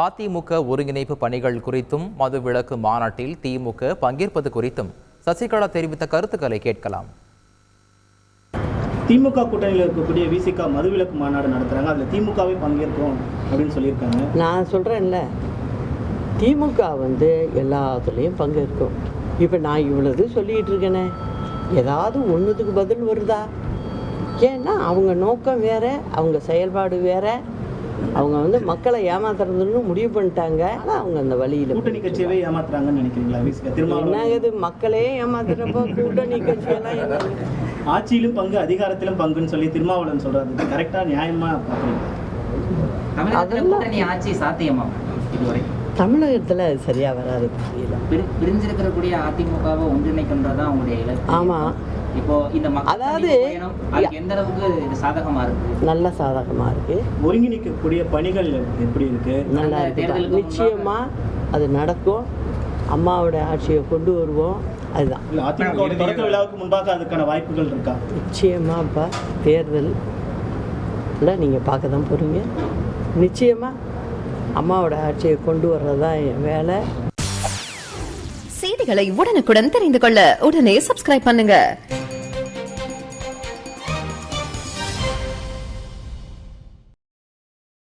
அதிமுக ஒருங்கிணைப்பு பணிகள் குறித்தும் மதுவிலக்கு மாநாட்டில் திமுக பங்கேற்பது குறித்தும் சசிகலா தெரிவித்த கருத்துக்களை கேட்கலாம். திமுக கூட்டணியில் இருக்கக்கூடிய விசிகா மதுவிலக்கு மாநாடு நடத்துறாங்க. அதில் திமுகவே பங்கேற்கும் அப்படின்னு சொல்லியிருக்காங்க. நான் சொல்கிறேன்ல திமுக வந்து எல்லாத்துலேயும் பங்கேற்கும். இப்போ நான் இவ்வளவு சொல்லிகிட்டு இருக்கேனே. ஏதாவது ஒன்றுத்துக்கு பதில் வருதா? ஏன்னா அவங்க நோக்கம் வேற அவங்க செயல்பாடு வேற. அவங்க வந்து மக்களை ஏமாத்துறதுன்னு முடிவு பண்ணிட்டாங்க. ஆனால் அவங்க அந்த வழியில் கூட்டணி கட்சியவே ஏமாத்துறாங்கன்னு நினைக்கிறீங்களா? என்னது மக்களே ஏமாத்துறப்போ கூட்டணி கட்சியெல்லாம் என்ன? ஆட்சியிலும் பங்கு அதிகாரத்திலும் பங்குன்னு சொல்லி திருமாவளவன் சொல்றாரு. இது கரெக்டா நியாயமா தமிழகத்துல கூட்டணி ஆட்சி சாத்தியமா? இதுவரை? தமிழகத்தில் அது சரியாக வராது. தெரியல பிரி- பிரிஞ்சிருக்கக்கூடிய அதிமுகவை ஒன்றிணைக்கின்றதா உங்களுடைய இலக்கு. ஆமா. இப்போ இந்த அதாவது- எந்த அளவுக்கு இது சாதகமா இருக்கு? நல்ல சாதகமாக இருக்குது ஒருங்கிணைக்கக்கூடிய பணிகள் எப்படி இருக்கு? நல்லா தேர்தலுக்கு நிச்சயமாக அது நடக்கும். அம்மாவோட ஆட்சியை கொண்டு வருவோம். அதுதான். அதிமுக தொடக்க விழாவுக்கு முன்பாக அதுக்கான வாய்ப்புகள் இருக்கா? நிச்சயமாப்பா தேர்தல். நீங்கள் பார்க்க தான் போகிறீங்க நிச்சயமாக அம்மாவோட ஆட்சியை கொண்டு வர்றது தான் என் வேலை. செய்திகளை உடனுக்குடன் தெரிந்து கொள்ள உடனே சப்ஸ்கிரைப் பண்ணுங்க.